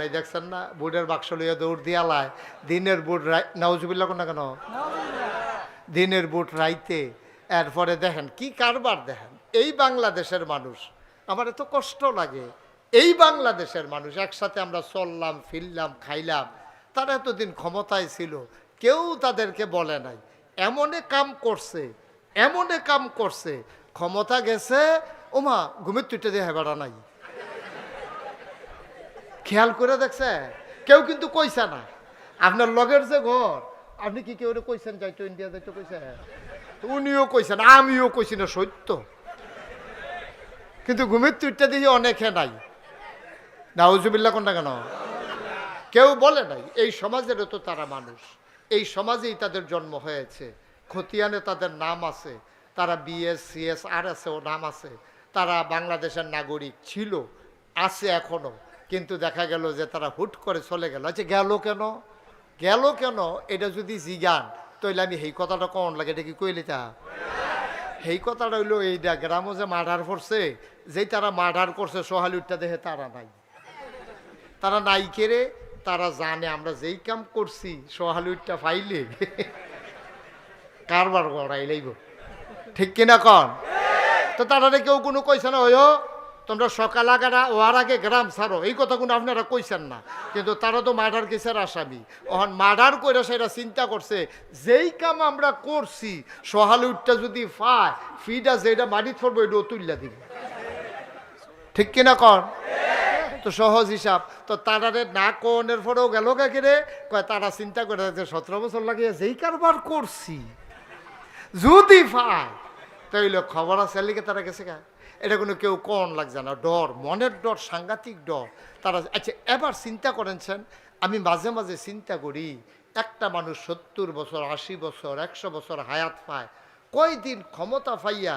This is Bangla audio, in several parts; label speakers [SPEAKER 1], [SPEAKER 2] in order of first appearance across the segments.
[SPEAKER 1] নাই দেখছেন না, বুটের বাক্স লইয়া দৌড় দিয়ালায় দিনের বুট নাউজুবিল্লা কোন না কেন? দিনের বুট রাইতে। এরপরে দেখেন, কি কারবার দেখেন? এই বাংলাদেশের মানুষ, আমার এত কষ্ট লাগে। এই বাংলাদেশের মানুষ, একসাথে আমরা চললাম, ফিরলাম, খাইলাম। তারা এতদিন ক্ষমতায় ছিল, কেউ তাদেরকে বলে নাই। এমনে কাম করছে, এমনে কাম করছে। ক্ষমতা গেছে, ওমা, ঘুমের তুইটা দিয়ে হেবাড়া নাই। খেয়াল করে দেখছে? কেউ কিন্তু কইছে না। আপনার লগের যে ঘর, আপনি কি কেউ কইছেন? যাইতো ইন্ডিয়া যাইতো কইছে? উনিও কইছেন, আমিও কইছি না, সত্য। কিন্তু ঘুমের তুইটা দিয়ে অনেকে নাই। নাউজুবিল্লা কোনটা কেন? কেউ বলে নাই, এই সমাজেরও তো তারা মানুষ। এই সমাজেই তাদের জন্ম হয়েছে। খতিয়ানে তাদের নাম আছে। তারা বিএস সিএস আর আছে ও নাম আছে। তারা বাংলাদেশের নাগরিক ছিল, আছে এখনও। কিন্তু দেখা গেল যে তারা হুট করে চলে গেল। আচ্ছা গেল কেন? গেল কেন? এটা যদি জিগান, তাইলে আমি সেই কথাটা কন লাগে, এটা কি কইলি তা? সেই কথাটা হইল এইটা গ্রামও যে মার্ডার করছে, যেই তারা মার্ডার করছে সোহালুরটা দেখে তারা নাই। তারা নাই কেড়ে তারা জানে আমরা যেই কাম করছি সোহালুরটা ফাইলে কারবার গড়াই লাইব। ঠিক কিনা কন? তো তারা কেউ কোনো কইছে না, ওই তোমরা সকাল আগারা ওয়ার আগে গ্রাম ছাড়ো। এই কথা কোনো আপনারা কইছেন না। কিন্তু তারা তো মার্ডার কেসের আসামি। ওখান মার্ডার করে সেটা চিন্তা করছে, যেই কাম আমরা করছি সহালুরটা যদি পায় ফিটা যেটা মাটিত পড়ব এটাও তুললা দিব। ঠিক কিনা? কর তো সহজ হিসাব। তো তারারে না কনের পরেও গেল কাকে রে? কয়, তারা চিন্তা করে যে সতেরো বছর লাগিয়ে যেই কারবার করছি, যদি পায়, তাইলে খবর আছে লিখে তারা গেছে গা এটা কোনো কেউ কন লাগছে না, ডর, মনের ডর, সাংঘাতিক ডর। তারা আচ্ছা এবার চিন্তা করেনছেন আমি মাঝে মাঝে চিন্তা করি, একটা মানুষ সত্তর বছর, আশি বছর, একশো বছর হায়াত পায়, কয়দিন ক্ষমতা পাইয়া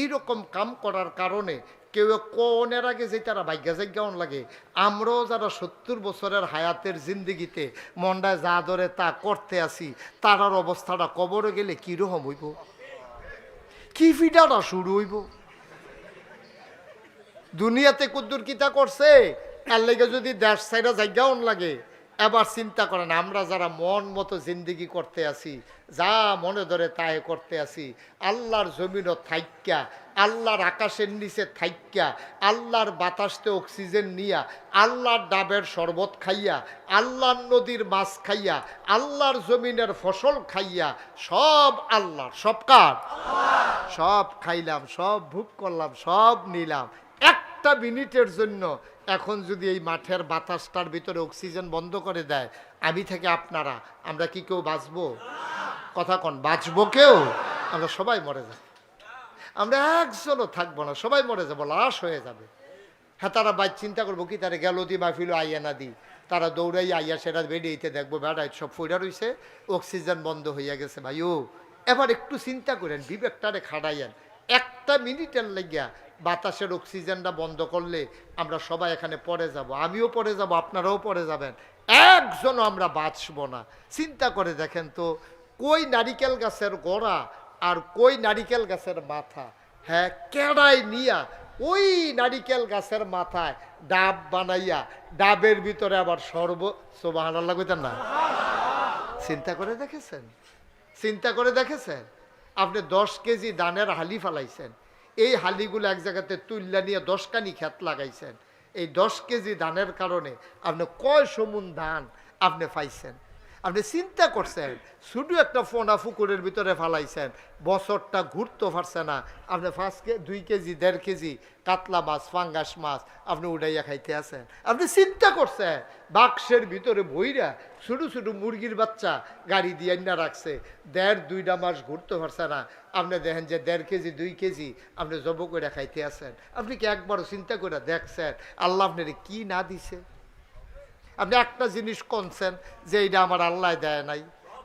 [SPEAKER 1] এইরকম কাম করার কারণে কেউ কোনের আগে যে তারা ভাগ্যা জাগ্যান লাগে। আমরাও যারা সত্তর বছরের হায়াতের জিন্দিগিতে মন্ডায় যা ধরে তা করতে আসি, তারার অবস্থাটা কবরে গেলে কীরকম হইব? কি ফিটাটা শুরু হইব? দুনিয়াতে কুদ্দুর কিতা করছে? এর লেগে যদি দেশ সাইডা জায়গাও লাগে, এবার চিন্তা করেন, আমরা যারা মন মতো জিন্দিগি করতে আসি যা মনে ধরে তাই করতে আসি আল্লাহর জমিনও থাইক্যা, আল্লাহর আকাশের নিচে থাইক্যা, আল্লাহর বাতাসতে অক্সিজেন নিয়া, আল্লাহর ডাবের শরবত খাইয়া, আল্লাহর নদীর মাছ খাইয়া, আল্লাহর জমিনের ফসল খাইয়া, সব আল্লাহর, সব কার? সব খাইলাম, সব ভোগ করলাম, সব নিলাম। একটা মিনিটের জন্য এখন যদি এই মাঠের বাতাসটার ভিতরে অক্সিজেন বন্ধ করে দেয়, আমি থেকে আপনারা, আমরা কি কেউ বাঁচবো? কথা কন, বাঁচবো কেউ? আমরা সবাই মরে যাব। আমরা একজনও থাকব না, সবাই মরে যাব, লাশ হয়ে যাবে। হ্যাঁ তারা বাইক চিন্তা করব কি, তারা গেল দি, মাহফিল আইয়া না দি। তারা দৌড়াই আইয়া সেটা বেরিয়েতে দেখব বেড়ায় সব ফইরা রইছে, অক্সিজেন বন্ধ হইয়া গেছে ভাই ও এবার একটু চিন্তা করেন, বিবেকটারে খাড়াইয়েন। একটা মিনিটের লাগিয়া বাতাসের অক্সিজেনটা বন্ধ করলে আমরা সবাই এখানে পড়ে যাব। আমিও পড়ে যাব, আপনারাও পড়ে যাবেন। একজনও আমরা বাঁচবো না। চিন্তা করে দেখেন তো, কই নারিকেল গাছের গোড়া আর কই নারিকেল গাছের মাথা? হ্যাঁ কেড়াই নিয়া ওই নারিকেল গাছের মাথায় ডাব বানাইয়া, ডাবের ভিতরে আবার সর্ব আল্লাহ কইতেন না? চিন্তা করে দেখেছেন? চিন্তা করে দেখেছেন? আপনি দশ কেজি দানের হালি ফালাইছেন। এই হালিগুলো এক জায়গাতে তুল্লা নিয়ে দশখানি খেত লাগাইছেন। এই দশ কেজি দানের কারণে আপনি কয় সমুন ধান আপনি পাইছেন? আপনি চিন্তা করছেন, শুধু একটা ফোনা ফুকুরের ভিতরে ফালাইছেন, বছরটা ঘুরতে পারছে না। আপনি পাঁচ কে, দুই কেজি, দেড় কেজি কাতলা মাছ, ফাঙ্গাস মাছ আপনি উড়াইয়া খাইতে আছেন। আপনি চিন্তা করছেন, বাক্সের ভিতরে বইরা ছোটো ছোটো মুরগির বাচ্চা গাড়ি দিয়ে না রাখছে, দেড় দুইটা মাস ঘুরতে পারছে না। আপনি দেখেন যে দেড় কেজি, দুই কেজি আপনি জব করে খাইতে আছেন। আপনি কি একবারও চিন্তা করে দেখছেন, আল্লাহ আপনার কি না দিছে? আপনি একটা জিনিস কনছেন যে এইটা আমার আল্লাহ দেয় নাই।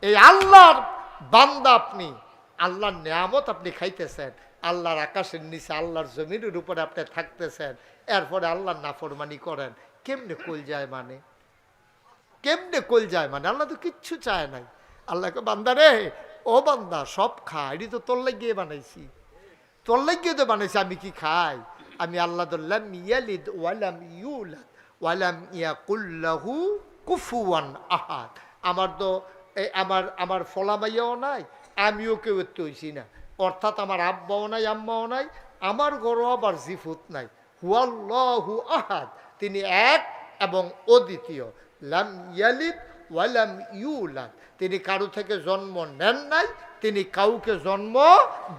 [SPEAKER 1] এই আল্লাহর বান্দা আপনি, আল্লাহর নিয়ামত আপনি খাইতেছেন, আল্লাহর আকাশের নিচে, আল্লাহর জমিনের উপরে আপনি থাকতেছেন, এরপরে আল্লাহর নাফরমানি করেন, কেমনে কল যায় মানে? কেমনে কল যায় মানে? আল্লাহ তো কিচ্ছু চায় নাই। আল্লাহকে বান্দা রে, ও বান্দা, সব খা, এটি তো তোর লাগিয়ে বানাইছি। তোর লাগিয়ে তো বানাইছি, আমি কি খাই? আমি আল্লাহ ইয়ালিদ ওয়ালাম ইউলাদ। ওয়ালাম ইয়াকুল্লাহু কুফুয়ান আহাদ। আমার তো এই আমার আমার ফলামাইয়াও নাই, আমিও কেউ হইছি না। অর্থাৎ আমার আব্বাও নাই, আম্মাও নাই, আমার গরো আবার জিফুত নাই। হুয়াল্লাহু আহাদ। তিনি এক এবং অদ্বিতীয়। লাম ইয়ালিদ ওয়ালাম ইউলাদ। তিনি কারও থেকে জন্ম নেন নাই, তিনি কাউকে জন্ম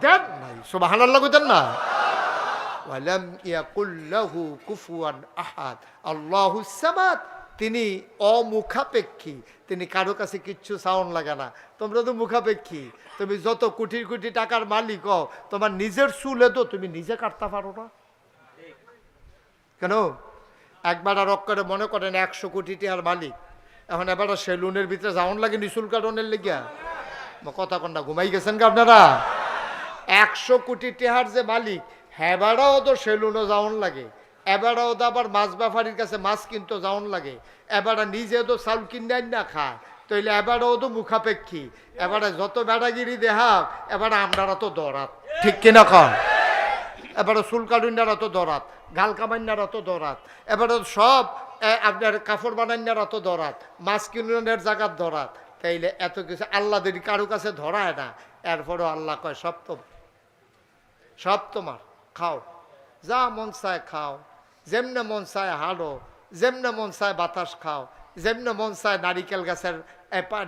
[SPEAKER 1] দেন নাই। সুবহানাল্লাহ কইতেন না? ওয়ালাম ইয়াকুল্লাহু কুফুয়ান আহাদ। আল্লাহুস সামাদ। তিনি অমুখাপেক্ষী। তিনি কারও কাছে কিচ্ছু সাউন্ড লাগে না। তোমরা তো মুখাপেক্ষী। তুমি যত কোটি কোটি টাকার মালিক হও, তোমার নিজের চুলে তো তুমি নিজে কাটতে পারো না। কেন? একবার আর করে মনে করেন একশো কোটি টাকার মালিক। এখন এবার সেলুনের ভিতরে যাওন লাগে নিশুল কাটনের লেগিয়া? কথা কন্যা ঘুমাই গেছেন কি আপনারা? একশো কোটি টেহার যে মালিক হেবারাও তো সেলুনও যাওন লাগে। এবারও তো আবার মাছ ব্যাপারীর কাছে মাছ কিনতে যাওন লাগে। এবারা নিজে তো চাউল কিনে না খায়। তইলে এবারও তো মুখাপেক্ষী। এবারে যত বেড়াগিরি দেহা এবারে আমরারা তো দরাত। ঠিক কিনা কন? এবারে চুলকালুন্যারা তো দরাত। গাল কামান্যারা তো দরাত। এবারে সব আপনার কাপড় বানান্যারা তো দরাত। মাছ কিনুনের জায়গার দরাত। তাইলে এত কিছু আল্লাহ যদি কারও কাছে ধরায় না এরপরও আল্লাহ কয় সব তো সব তোমার। খাও। যা মন চায় খাও। যেমনে মন চায় হাড়ো, যেমনে মন চায় বাতাস খাও, যেমনে মন চায় নারিকেল গাছের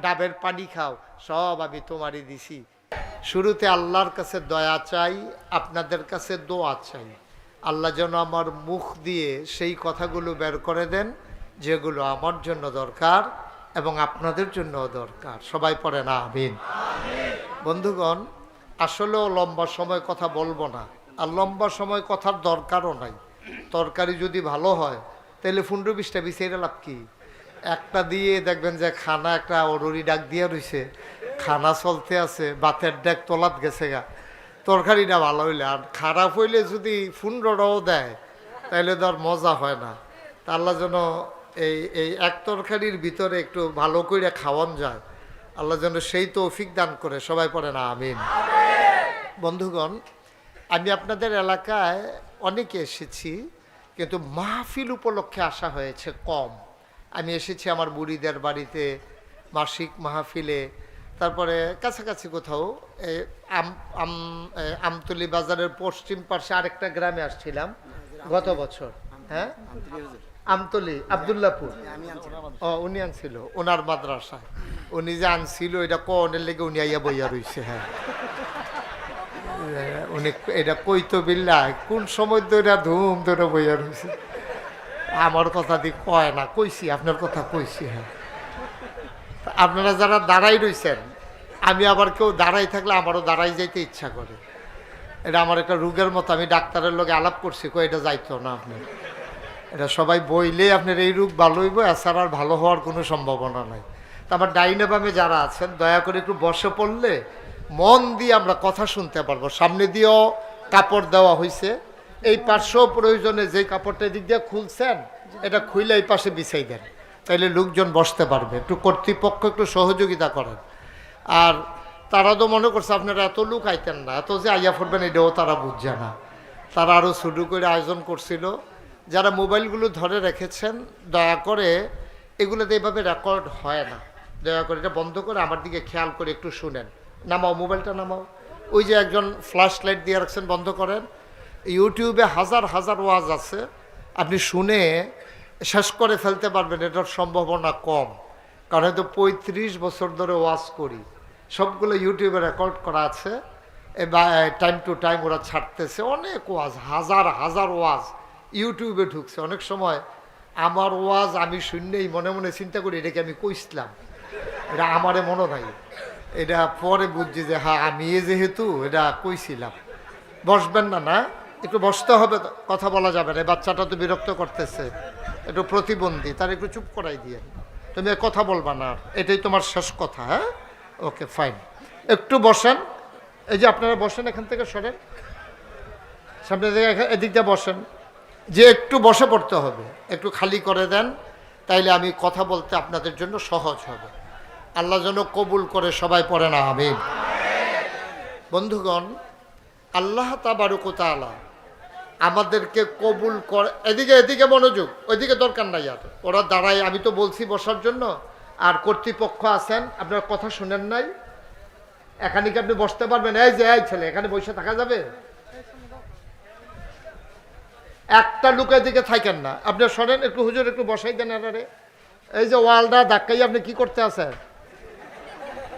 [SPEAKER 1] ডাবের পানি খাও, সব আমি তোমারই দিছি। শুরুতে আল্লাহর কাছে দয়া চাই, আপনাদের কাছে দোয়া চাই। আল্লাহ যেন আমার মুখ দিয়ে সেই কথাগুলো বের করে দেন, যেগুলো আমার জন্য দরকার এবং আপনাদের জন্যও দরকার। সবাই পড়ে না আমিন। বন্ধুগণ, আসলেও লম্বা সময় কথা বলব না। আর লম্বা সময় কথার দরকারও নাই। তরকারি যদি ভালো হয়, তাহলে পনেরো বিশটা বিছিয়ে লাভ কি? একটা দিয়ে দেখবেন যে খানা একটা অরুরি ডাক দিয়ে রইছে। খানা চলতে আছে, বাতের ডাক তোলাত গেছে গা। তরকারিটা ভালো হইলে, আর খারাপ হইলে যদি পনেরোটাও দেয়, তাহলে তো আর মজা হয় না। তা আল্লাহ যেন এই এই এক তরকারির ভিতরে একটু ভালো করে খাওয়ান যায়। আল্লাহ যেন সেই তৌফিক দান করে, সবাই পড়ে না আমিন। বন্ধুগণ আমি আপনাদের এলাকায় অনেকে এসেছি, কিন্তু মাহফিল উপলক্ষে আসা হয়েছে কম। আমি এসেছি আমার বুড়িদের বাড়িতে মাসিক মাহফিলে, তারপরে কাছাকাছি কোথাও আমতলি বাজারের পশ্চিম পাশে আরেকটা গ্রামে আসছিলাম গত বছর হ্যাঁ? আমতলি, আবদুল্লাপুর। ও, উনি আনছিল, ওনার মাদ্রাসায়। উনি যে আনছিল, এটা কনের লেগে উনি আইয়া বইয়া রইছে হ্যাঁ। উনি এটা কইতো বিল্লা কোন সময় ধরে ধুম ধরে বইয়া রইছে? আমার কথা দি কয় না, কইছি, আপনার কথা কইছি হ্যাঁ। আপনারা যারা দাঁড়াই রইছেন, আমি আবার কেউ দাঁড়াই থাকলে আমারও দাঁড়াই যাইতে ইচ্ছা করে। এটা আমার একটা রোগের মতো, আমি ডাক্তারের লোকে আলাপ করছি কই এটা যাইতো না আপনার? এটা সবাই বইলে আপনার এই রোগ ভালো হইব, এছাড়া আর ভালো হওয়ার কোনো সম্ভাবনা নাই। তারপর ডাইনে বামে যারা আছেন, দয়া করে একটু বসে পড়লে মন দিয়ে আমরা কথা শুনতে পারব। সামনে দিয়েও কাপড় দেওয়া হয়েছে এই পার্শ্ব প্রয়োজনে যে কাপড়টা এদিক দিয়ে খুলছেন, এটা খুইলে এই পাশে বিছাই দেন। তাইলে লোকজন বসতে পারবে। একটু কর্তৃপক্ষ একটু সহযোগিতা করেন। আর তারা তো মনে করছে, আপনারা এত লোক আইতেন না, এত যে আইয়া ফুটবেন এটাও তারা বুঝছে না। তারা আরও শুরু করে আয়োজন করছিল। যারা মোবাইলগুলো ধরে রেখেছেন, দয়া করে এগুলোতে এভাবে রেকর্ড হয় না। দয়া করে এটা বন্ধ করে আমার দিকে খেয়াল করে একটু শুনেন। নামাও, মোবাইলটা নামাও। ওই যে একজন ফ্ল্যাশ লাইট দিয়ে রাখছেন, বন্ধ করেন। ইউটিউবে হাজার হাজার ওয়াজ আছে। আপনি শুনে শেষ করে ফেলতে পারবেন, এটার সম্ভাবনা কম। কারণ হয়তো পঁয়ত্রিশ বছর ধরে ওয়াজ করি। সবগুলো ইউটিউবে রেকর্ড করা আছে। বা টাইম টু টাইম ওরা ছাড়তেছে। অনেক ওয়াজ, হাজার হাজার ওয়াজ ইউটিউবে ঢুকছে। অনেক সময় আমার ওয়াজ আমি শুনলেই মনে মনে চিন্তা করি, এটাকে আমি কইসলাম। এটা আমারে মনে নাই। এটা পরে বুঝছি যে হ্যাঁ আমি যেহেতু, এটা কইছিলাম। বসবেন না না? একটু বসতে হবে, কথা বলা যাবে না। বাচ্চাটা তো বিরক্ত করতেছে। একটু প্রতিবন্ধী, তার একটু চুপ করাই দিয়ে। তুমি কথা বলবা না। এটাই তোমার শেষ কথা হ্যাঁ? Okay, fine. একটু বসেন। এই যে আপনারা বসেন এখান থেকে, সরেন। সামনে থেকে বসেন। যে একটু বসে পড়তে হবে, একটু খালি করে দেন, তাইলে আমি কথা বলতে আপনাদের জন্য সহজ হবে। আল্লাহ যেন কবুল করে সবাই পড়ে না, আমিন। বন্ধুগণ, আল্লাহ তাবারুকতালা আমাদেরকে কবুল করে, এদিকে এদিকে মনোযোগ, ওইদিকে দরকার নাই আর। ওরা দাঁড়ায়, আমি তো বলছি বসার জন্য। আর কর্তৃপক্ষ আছেন, আপনার কথা শুনেন নাই। এখানে কি আপনি বসতে পারবেন? এই যে, এই ছেলে, এখানে বসে থাকা যাবে? একটা লুকের দিকে থাকেন না। আপনি শোনেন একটু হুজুর, একটু বসাই দেন আরে। এই যে ওয়ালটা ধাক্কাই আপনি কি করতে আছেন?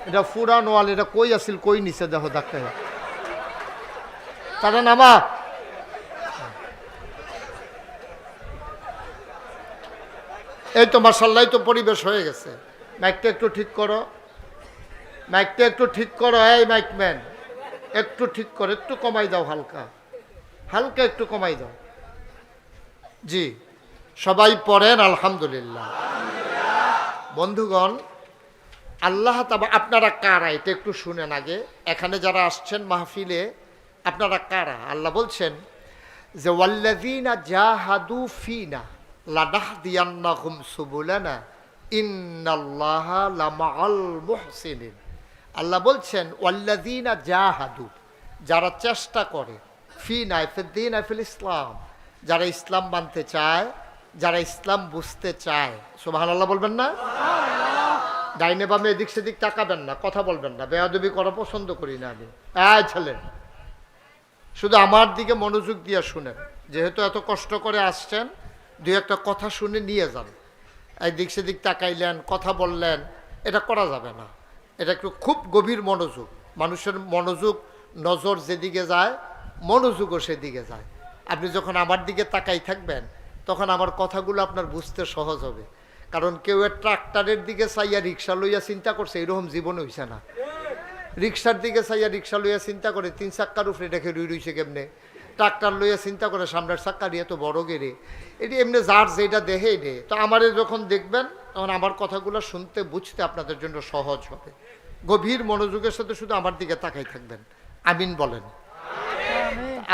[SPEAKER 1] এটা ফুরান ওয়াল, এটা কই আছিল, কই নিছে, দেখো ধাক্কাই তারা নামা। এই তো মাসাল্লাই তো পরিবেশ হয়ে গেছে। মাইকটা একটু ঠিক করো। মাইকটা একটু ঠিক করো, এই মাইকম্যান একটু ঠিক করো, একটু কমাই দাও হালকা। হালকা একটু কমাই দাও। জি, সবাই পড়েন, আলহামদুলিল্লাহ। বন্ধুগণ আল্লাহ তাবা, আপনারা কারা? এটা একটু শুনেন আগে। এখানে যারা আসছেন মাহফিলে, আপনারা কারা? আল্লাহ বলছেন যে, ওয়াল্লাযীনা জাহাদু ফিনা লানাহদিয়ান্নাহুম সুবুলানা, ইন্নাল্লাহা লামাআল মুহসিনিন। আল্লাহ বলছেন, ওয়াল্লাযীনা জাহাদু, যারা চেষ্টা করে, ফিনা, ফিদ্দিন, ফিল ইসলাম, যারা ইসলাম মানতে চায়, যারা ইসলাম বুঝতে চায়। সুবহানাল্লাহ বলবেন না? ডাইনে বামে এদিক সেদিক তাকাবেন না, কথা বলবেন না। বেয়াদবি করা পছন্দ করি না আমি। এই ছেলে, শুধু আমার দিকে মনোযোগ দিয়ে শুনেন। যেহেতু এত কষ্ট করে আসছেন, দুই একটা কথা শুনে নিয়ে যান। এদিক সেদিক তাকাইলেন, কথা বললেন, এটা করা যাবে না। এটা একটু খুব গভীর মনোযোগ। মানুষের মনোযোগ নজর যেদিকে যায়, মনোযোগও সেদিকে যায়। আপনি যখন আমার দিকে তাকাই থাকবেন, তখন আমার কথাগুলো আপনার বুঝতে সহজ হবে। কারণ কেউ ট্রাক্টরের দিকে চাইয়া রিক্সা লইয়া চিন্তা করছে, এরকম জীবন হইছে না। রিক্সার দিকে চাইয়া রিক্সা লইয়া চিন্তা করে তিন চাক্কার উপরে রেখে রুই রইছে কেমনে? ট্রাক্টর লইয়া চিন্তা করে সামনের চাক্কা দিয়ে তো বড় গেড়ে। এটি এমনি যার যেটা দেখে রে তো আমারে যখন দেখবেন, তখন আমার কথাগুলো শুনতে, বুঝতে আপনাদের জন্য সহজ হবে। গভীর মনোযোগের সাথে শুধু আমার দিকে তাকাই থাকবেন। আমিন বলেন।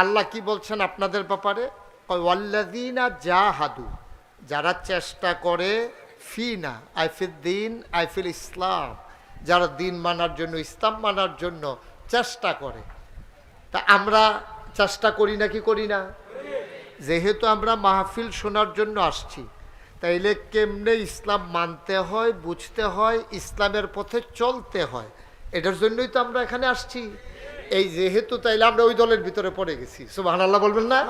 [SPEAKER 1] আল্লাহ কি বলছেন আপনাদের ব্যাপারে? ওয়াল্লাদিনা যা হাদু যারা চেষ্টা করে ফিনা আইফিল দিন আইফিল ইসলাম। যারা দিন মানার জন্য, ইসলাম মানার জন্য চেষ্টা করে। তা আমরা চেষ্টা করি না কি করি না? যেহেতু আমরা মাহফিল শোনার জন্য আসছি, তাইলে কেমনে ইসলাম মানতে হয়, বুঝতে হয়, ইসলামের পথে চলতে হয়, এটার জন্যই তো আমরা এখানে আসছি। এই যেহেতু তাইলে আমরা ওই দলের ভিতরে পড়ে গেছি। সুবাহ বলবেন না?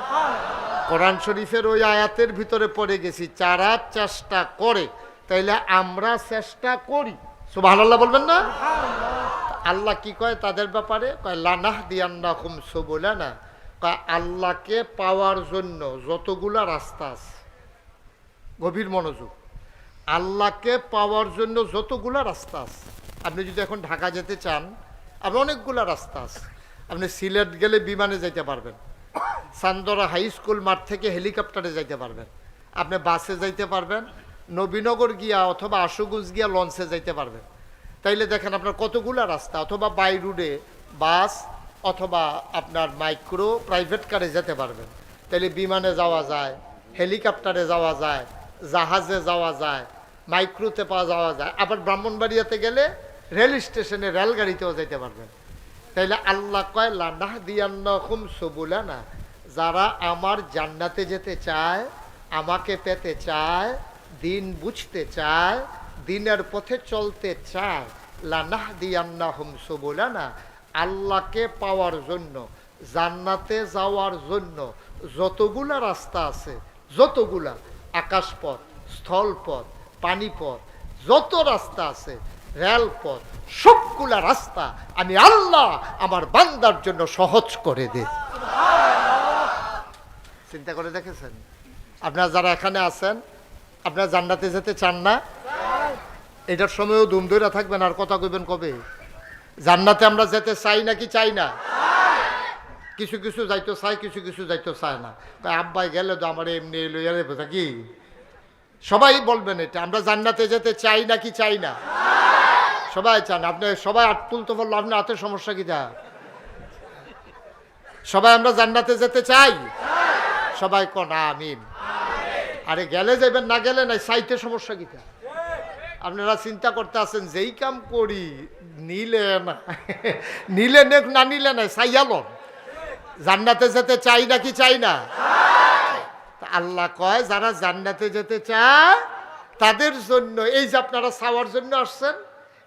[SPEAKER 1] কোরআন শরীফের ওই আয়াতের ভিতরে পড়ে গেছি। যারা চেষ্টা করে তাইলে আমরা চেষ্টা করি। সুবাহ বলবেন না? আল্লাহ কি কয় তাদের ব্যাপারে? কয় লানাহ দিয়ান্না হুম সবুলা না কয়, আল্লাহকে পাওয়ার জন্য যতগুলা রাস্তা আছে, গভীর মনোযোগ, আল্লাহকে পাওয়ার জন্য যতগুলা রাস্তা আছে। আপনি যদি এখন ঢাকা যেতে চান, আপনি অনেকগুলা রাস্তা আছে। আপনি সিলেট গেলে বিমানে যাইতে পারবেন। সান্দরা হাই স্কুল মাঠ থেকে হেলিকপ্টারে যাইতে পারবেন। আপনি বাসে যাইতে পারবেন। নবীনগর গিয়া অথবা আশুগুজ গিয়া লঞ্চে যাইতে পারবেন। তাইলে দেখেন আপনার কতগুলা রাস্তা, অথবা বাই রুডে বাস অথবা আপনার মাইক্রো প্রাইভেট কারে যেতে পারবেন। তাইলে বিমানে যাওয়া যায় হেলিকপ্টারে যাওয়া যায়, জাহাজে যাওয়া যায় মাইক্রোতে পাওয়া যাওয়া যায়। আবার ব্রাহ্মণবাড়িয়াতে গেলে রেল স্টেশনে রেলগাড়িতেও যেতে পারবেন। তাইলে আল্লাহ কয় লান্নাহ দিয়ান্না হুম সবুলানা। যারা আমার জান্নাতে যেতে চায়, আমাকে পেতে চায় দিন বুঝতে চায় দিনের পথে চলতে চায়। লানাহ দিয়ান্না হুম সবুলানা আল্লাহকে পাওয়ার জন্য জান্নাতে যাওয়ার জন্য যতগুলা রাস্তা আছে যতগুলা আকাশপথ স্থলপথ পানিপথ যত রাস্তা আছে রেলপথ সবগুলা রাস্তা আমি আল্লাহ আমার বান্দার জন্য সহজ করে দে চিন্তা করে দেখেছেন? আপনারা যারা এখানে আছেন আপনারা জান্নাতে যেতে চান না? এটার সময়ও দুম ধরে থাকবেন, আর কথা কইবেন কবে? জান্নাতে আমরা যেতে চাই নাকি চাই না? কিছু কিছু যাইতো চাই কিছু কিছু যাইতো চায় না। তাই আব্বাই গেলে তো আমার এমনি এলো এলে কি? সবাই বলবেন এটা, আমরা জান্নাতে যেতে চাই নাকি চাই না? সবাই চান, আপনি সবাই আট তুলতে পারল আপনার হাতের সমস্যা কি যা সবাই আমরা জান্নাতে যেতে চাই? সবাই কন, আমিন। আরে গেলে যাবেন না গেলে নাই সাইতে সমস্যা কি আপনারা চিন্তা করতে আছেন, যেই কাম করি, নিলে না, নিলে নেক না নিলে নাই সাইয়ালন জান্নাতে যেতে চাই নাকি চাই না? আল্লাহ কয়, যারা জান্নাতে যেতে চায়, তাদের জন্য, এই যে আপনারা চাওয়ার জন্য আসছেন,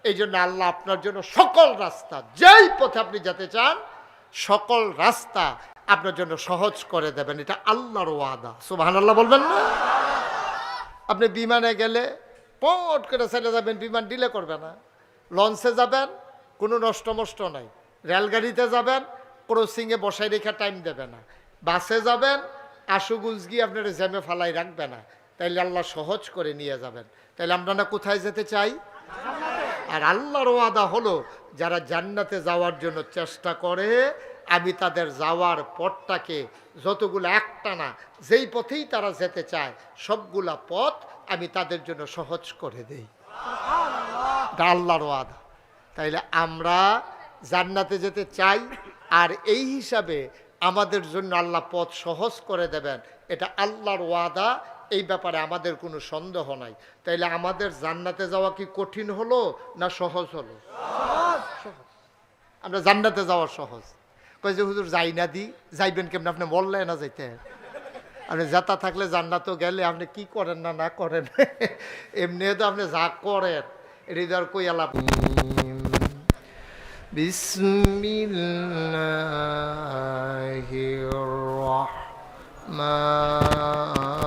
[SPEAKER 1] এই জন্য আল্লাহ আপনার জন্য সকল রাস্তা, যেই পথে আপনি যেতে চান, সকল রাস্তা আপনার জন্য সহজ করে দেবেন, এটা আল্লাহর ওয়াদা। সুবাহ আল্লাহ বলবেন না? আপনি বিমানে গেলে পট করে ছেড়ে যাবেন, বিমান ডিলে করবে না। লঞ্চে যাবেন, কোনো নষ্ট মষ্ট নাই। রেলগাড়িতে যাবেন ক্রসিংয়ে বসাই রেখে টাইম দেবে না। বাসে যাবেন আশুগুজ গিয়ে আপনার জ্যামে ফালাই রাখবে না। তাইলে আল্লাহ সহজ করে নিয়ে যাবেন। তাইলে আমরা না কোথায় যেতে চাই? আর আল্লাহর ওয়াদা হলো, যারা জান্নাতে যাওয়ার জন্য চেষ্টা করে আমি তাদের যাওয়ার পথটাকে যতগুলো একটা না যেই পথেই তারা যেতে চায় সবগুলা পথ আমি তাদের জন্য সহজ করে দেই। আল্লাহর ওয়াদা। তাইলে আমরা জান্নাতে যেতে চাই আর এই হিসাবে আমাদের জন্য আল্লাহ পথ সহজ করে দেবেন এটা আল্লাহর ওয়াদা এই ব্যাপারে আমাদের কোনো সন্দেহ নাই। তাইলে আমাদের জান্নাতে যাওয়া কি কঠিন হলো না সহজ হলো? সহজ। আমরা জান্নাতে যাওয়া সহজ। কয়ে যে, হুজুর, যাই না দি, যাইবেন কেমন? আপনি বললেন না যাইতে? আপনি যাতা থাকলে জান্নাতও গেলে, আপনি কি করেন না না করেন? এমনি তো আপনি যা করেন এটা কই আলাপ। বিসমিল্লাহ রহমান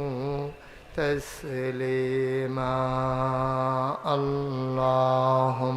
[SPEAKER 1] تسليما اللهم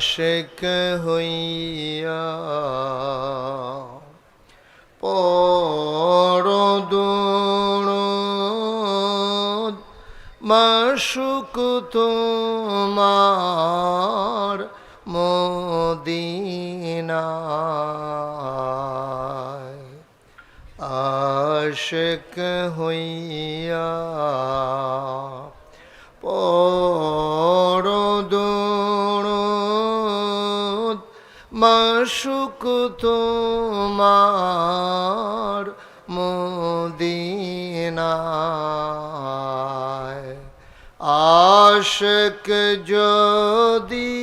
[SPEAKER 1] আশেক হইয়া পরদোড় মাসুক তোমার মদিনায়। আশেক হইয়া তোমার মদিনায়। আশক যদি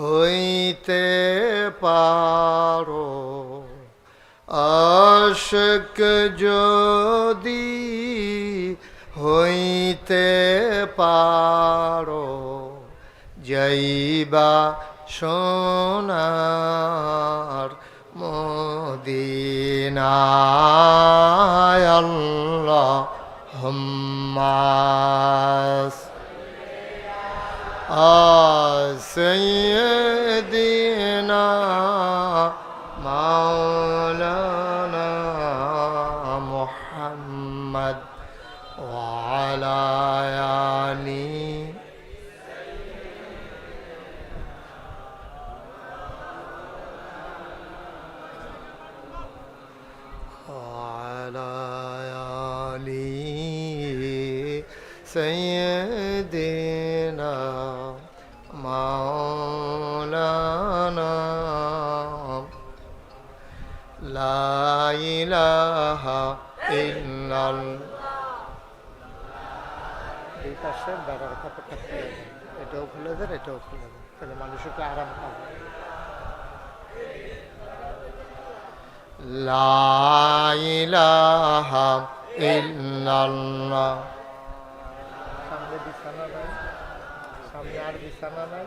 [SPEAKER 1] হইতে পারো আশক যদি হইতে পারো যাইবা সোনার মদিনায় আল্লাহ হুম্মাস আ ইন্নাল এই পাশে খুলে এটাও খুলে দেন এটাও খুলে দেন। তাহলে মানুষ আরাম পাবে। লাইলাহা ইল্লাল্লাহ। সামনে বিছানা নাই। সামনে আর বিছানা নাই।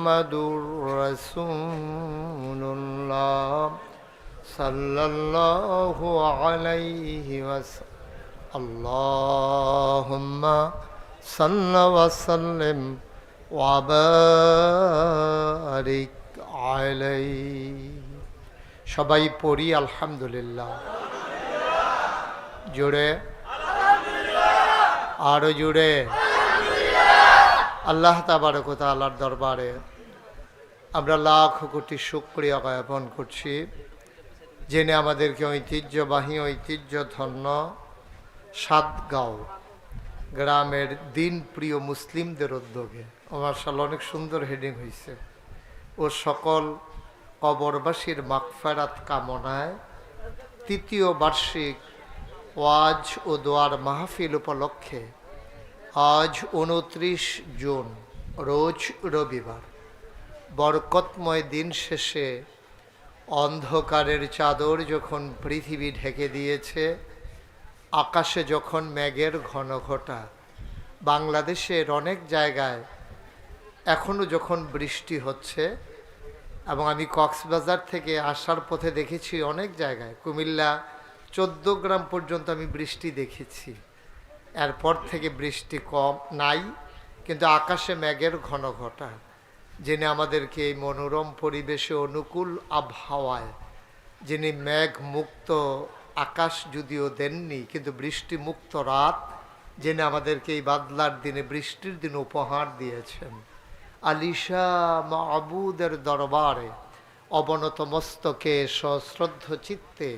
[SPEAKER 1] মুহাম্মাদুর রাসূলুল্লাহ সাল্লাল্লাহু আলাইহি ওয়াসাল্লাম। আল্লাহুম্মা সাল্লি ওয়া সবাই পড়ি আলহামদুলিল্লাহ। জুড়ে আরও জুড়ে আল্লাহ তাবারকতালার দরবারে। আমরা লাখ কোটি শুক্রিয়া জ্ঞাপন করছি, জেনে আমাদেরকে ঐতিহ্যবাহী ঐতিহ্য ধন্য সাতগাঁও গ্রামের দিন প্রিয় মুসলিমদের উদ্যোগে। আমার সাল অনেক সুন্দর হেডিং হয়েছে ও সকল কবরবাসীর মাগফেরাত কামনায় তৃতীয় বার্ষিক ওয়াজ ও দোয়ার মাহফিল উপলক্ষে আজ উনত্রিশ জুন, রোজ রবিবার। বরকতময় দিন শেষে অন্ধকারের চাদর যখন পৃথিবী ঢেকে দিয়েছে, আকাশে যখন মেঘের ঘন ঘটা বাংলাদেশের অনেক জায়গায় এখনও যখন বৃষ্টি হচ্ছে, এবং আমি কক্সবাজার থেকে আসার পথে দেখেছি অনেক জায়গায়, কুমিল্লা চোদ্দ গ্রাম পর্যন্ত আমি বৃষ্টি দেখেছি। এরপর থেকে বৃষ্টি কম, নাই, কিন্তু আকাশে মেঘের ঘন ঘটা যিনি আমাদেরকে এই মনোরম পরিবেশে অনুকূল আবহাওয়ায়, যিনি মেঘ মুক্ত আকাশ যদিও দেননি, কিন্তু বৃষ্টি মুক্ত রাত, যিনি আমাদেরকে এই বাদলার দিনে, বৃষ্টির দিন উপহার দিয়েছেন। আলিশা মাবুদের দরবারে অবনত মস্তকে সশ্রদ্ধ চিত্তে,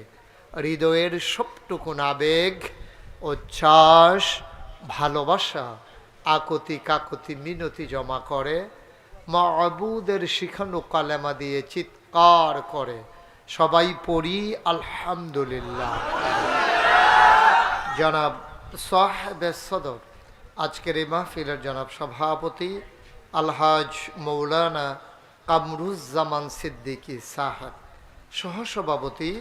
[SPEAKER 1] হৃদয়ের সবটুকুন আবেগ উচ্ছ্বাস, ভালোবাসা আকতি কাকতি মিনতি জমা করে মা আবুদের শিখানো কালেমা দিয়ে চিৎকার করে। সবাই পড়ি, আলহামদুলিল্লাহ। জনাব সাহেব সদর, আজকের এই মাহফিলের জনাব সভাপতি আলহাজ মৌলানা কামরুজ্জামান সিদ্দিকী সাহেব, সহসভাপতি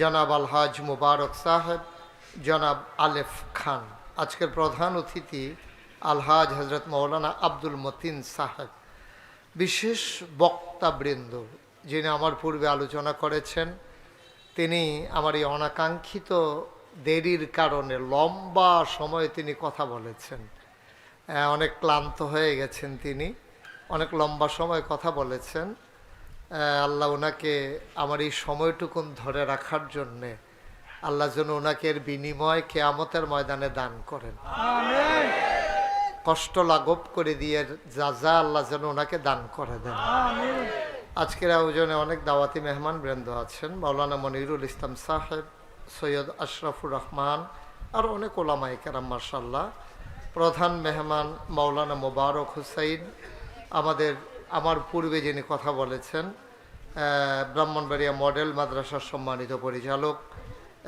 [SPEAKER 1] জনাব আলহাজ মুবারক সাহেব, জনাব আলেফ খান। আজকের প্রধান অতিথি আলহাজ হজরত মৌলানা আব্দুল মতিন সাহেব। বিশেষ বক্তাবৃন্দ যিনি আমার পূর্বে আলোচনা করেছেন, তিনি আমার এই অনাকাঙ্ক্ষিত দেরির কারণে লম্বা সময়ে তিনি কথা বলেছেন। অনেক ক্লান্ত হয়ে গেছেন তিনি, অনেক লম্বা সময় কথা বলেছেন। আল্লাহ ওনাকে আমার এই সময়টুকুন ধরে রাখার জন্যে আল্লাহ যেন ওনাকে এর বিনিময় কেয়ামতের ময়দানে দান করেন। কষ্ট লাঘব করে দিয়ে যা যা আল্লাহ যেন ওনাকে দান করে দেন। আজকের আয়োজনে অনেক দাওয়াতি মেহমান বৃন্দ আছেন মাওলানা মনিরুল ইসলাম সাহেব সৈয়দ আশরাফুর রহমান আর অনেক ওলামাই কেরাম মার্শাল্লাহ প্রধান মেহমান মাওলানা মোবারক হুসাইন আমাদের আমার পূর্বে যিনি কথা বলেছেন ব্রাহ্মণবাড়িয়া মডেল মাদ্রাসার সম্মানিত পরিচালক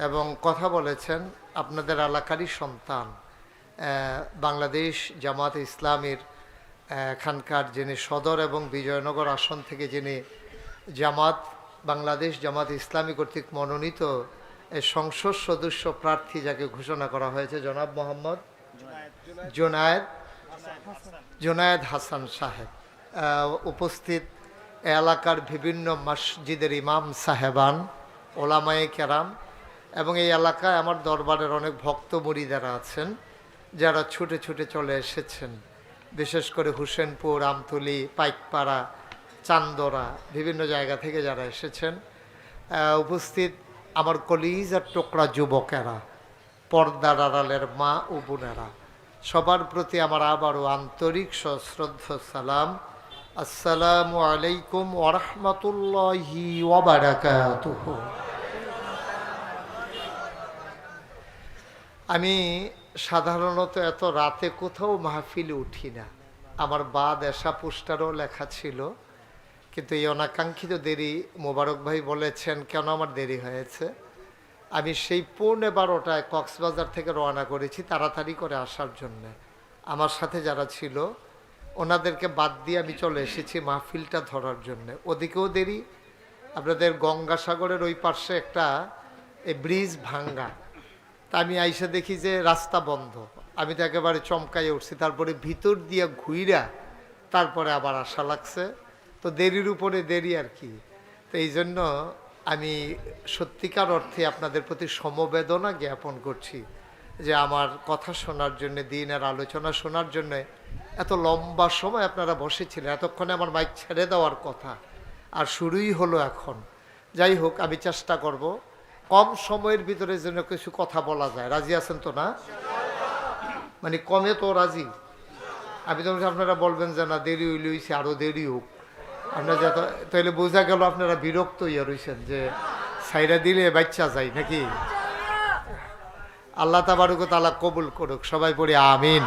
[SPEAKER 1] এবং কথা বলেছেন আপনাদের এলাকারই সন্তান। বাংলাদেশ জামাত ইসলামের আহ, এখানকার যিনি সদর এবং বিজয়নগর আসন থেকে যিনি জামাত বাংলাদেশ জামাত ইসলামী কর্তৃক মনোনীত সংসদ সদস্য প্রার্থী যাকে ঘোষণা করা হয়েছে জনাব মোহাম্মদ জোনায়েদ জোনায়েদ হাসান সাহেব। উপস্থিত এলাকার বিভিন্ন মসজিদের ইমাম সাহেবান ওলামায়ে কেরাম এবং এই এলাকায় আমার দরবারের অনেক ভক্ত মুড়িদারা আছেন। যারা ছুটে ছুটে চলে এসেছেন, বিশেষ করে হুসেনপুর, আমতলি, পাইকপাড়া, চান্দরা, বিভিন্ন জায়গা থেকে যারা এসেছেন উপস্থিত আমার কলিজ আর টোকরা যুবকেরা, পর্দার আড়ালের মা ও বোনেরা। সবার প্রতি আমার আবারও আন্তরিক সশ্রদ্ধ সালাম। আসসালামু আলাইকুম ওরহমতুল্লাহি আমি সাধারণত এত রাতে কোথাও মাহফিলে উঠি না। আমার বা দেশা পোস্টারও লেখা ছিল, কিন্তু এই অনাকাঙ্ক্ষিত দেরি মোবারক ভাই বলেছেন, কেন আমার দেরি হয়েছে? আমি সেই পৌনে বারোটায় কক্সবাজার থেকে রওনা করেছি তাড়াতাড়ি করে আসার জন্য। আমার সাথে যারা ছিল, ওনাদেরকে বাদ দিয়ে আমি চলে এসেছি মাহফিলটা ধরার জন্য। ওদিকেও দেরি, আপনাদের গঙ্গাসাগরের ওই পাশে একটা ব্রিজ ভাঙ্গা। তা আমি আইসা দেখি যে রাস্তা বন্ধ। আমি তো একেবারে চমকাই উঠছি, তারপরে ভিতর দিয়ে ঘুইরা তারপরে আবার আশা লাগছে। তো দেরির উপরে দেরি আর কি। তো এই জন্য আমি সত্যিকার অর্থে আপনাদের প্রতি সমবেদনা জ্ঞাপন করছি যে আমার কথা শোনার জন্য, দিনের আলোচনা শোনার জন্য এত লম্বা সময় আপনারা বসেছিলেন, এতক্ষণে আমার মাইক ছেড়ে দেওয়ার কথা। আর শুরুই হলো এখন। যাই হোক, আমি চেষ্টা করব কম সময়ের ভিতরে যেন কিছু কথা বলা যায়। রাজি আছেন তো না? মানে কমে তো রাজি। আমি তো আপনারা বলবেন যে না, দেরি হইলে হইছে আরও দেরি হোক। আপনারা যত তাহলে বোঝা গেল আপনারা বিরক্ত ইয়ে রয়েছেন যে সাইরা দিলে বাচ্চা যায় নাকি? আল্লাহ তাবারুক তালা কবুল করুক। সবাই পড়ি আমিন।